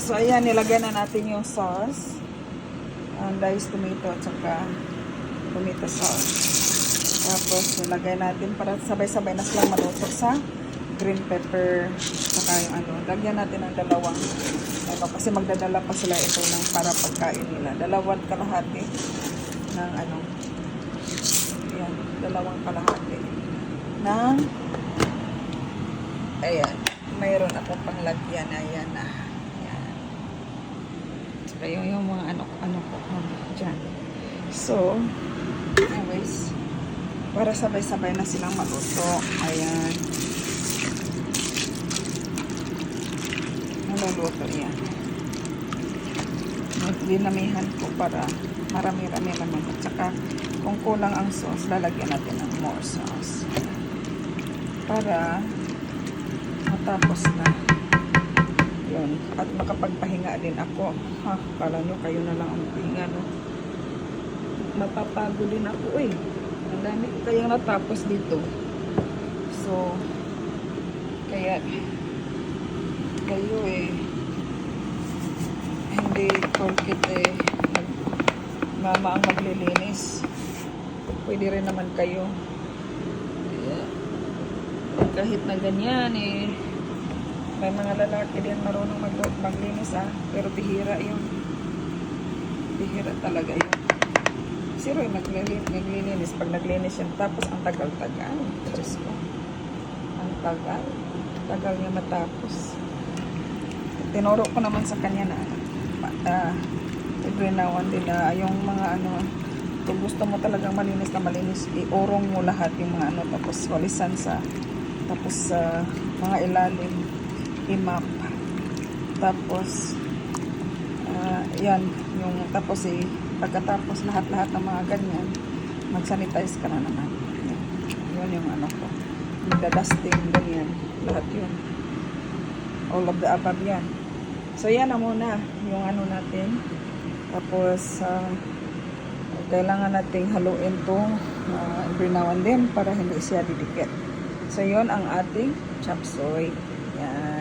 So, ayan, nilagyan na natin yung sauce. Ang diced tomato at saka tomato sauce. Tapos, nilagay natin para sabay-sabay na silang maluto sa green pepper. Saka yung ano, lagyan natin ng dalawang ano, kasi magdadala pa sila ito ng para pagkain nila. Dalawang kalahati ng ano, ayan, dalawang kalahati ng ayan, mayroon akong panglagyan, ayan na. Ayan. Saka yung, yung mga ano, ano ko, ano, dyan. So, anyways, para sabay-sabay na silang maluto. Ayan. Naluluto yan. Dinamihan ko para marami-rami naman. At saka, kung kulang ang sauce, lalagyan natin ng more sauce. Para matapos na. Yun. At makapagpahinga din ako. Ha, kala nyo, kayo na lang ang pahinga, no? Mapapago din ako, eh. Ang dami kayang natapos dito. So, kaya, kayo eh, hindi porkit eh, mama ang maglilinis. Pwede rin naman kayo. Kahit na ganyan eh, may mga lalaki din marunong mag maglinis ah, pero bihira yun. Bihira talaga yun. Zero yung naglilinis, naglilinis pag naglinis yan. Tapos ang tagal-tagal. Diyos ko. Ang tagal. Tagal niya matapos. Tinuro ko naman sa kanya na uh, now and then na yung mga ano kung gusto mo talagang malinis na malinis iurong mo lahat yung mga ano tapos walisan sa tapos sa mga ilalim i-map tapos ah, yan yung tapos eh pagkatapos lahat-lahat ng mga ganyan mag-sanitize ka na naman. Yan. yun yung ano ko. Magda-dusting ganyan. Lahat yun. All of the above yan. So yan na muna yung ano natin. Tapos ah, kailangan nating haluin to uh, every now and then para hindi siya didikit. So yun ang ating chop suey. Yan